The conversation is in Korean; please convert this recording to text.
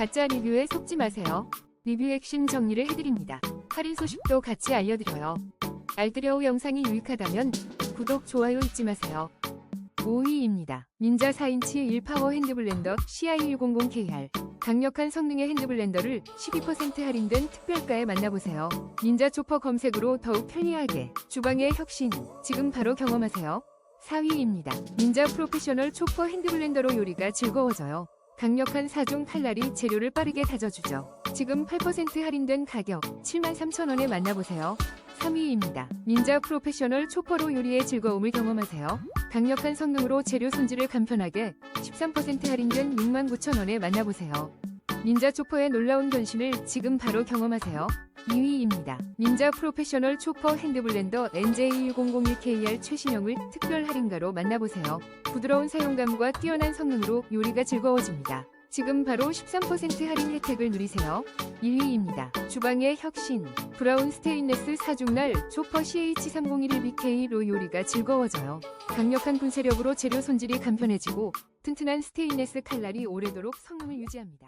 가짜 리뷰에 속지 마세요. 리뷰 핵심 정리를 해드립니다. 할인 소식도 같이 알려드려요. 알뜰여우 영상이 유익하다면 구독, 좋아요 잊지 마세요. 5위입니다. 닌자 4인치 1파워 핸드블렌더 CI100KR 강력한 성능의 핸드블렌더를 12% 할인된 특별가에 만나보세요. 닌자 초퍼 검색으로 더욱 편리하게 주방의 혁신 지금 바로 경험하세요. 4위입니다. 닌자 프로페셔널 초퍼 핸드블렌더로 요리가 즐거워져요. 강력한 사중 칼날이 재료를 빠르게 다져주죠. 지금 8% 할인된 가격 73,000원에 만나보세요. 3위입니다. 닌자 프로페셔널 초퍼로 요리의 즐거움을 경험하세요. 강력한 성능으로 재료 손질을 간편하게 13% 할인된 69,000원에 만나보세요. 닌자 초퍼의 놀라운 변신을 지금 바로 경험하세요. 2위입니다. 닌자 프로페셔널 초퍼 핸드블렌더 NJ1001KR 최신형을 특별 할인가로 만나보세요. 부드러운 사용감과 뛰어난 성능으로 요리가 즐거워집니다. 지금 바로 13% 할인 혜택을 누리세요. 1위입니다. 주방의 혁신. 브라운 스테인레스 사중날 초퍼 CH3011BK로 요리가 즐거워져요. 강력한 분쇄력으로 재료 손질이 간편해지고 튼튼한 스테인레스 칼날이 오래도록 성능을 유지합니다.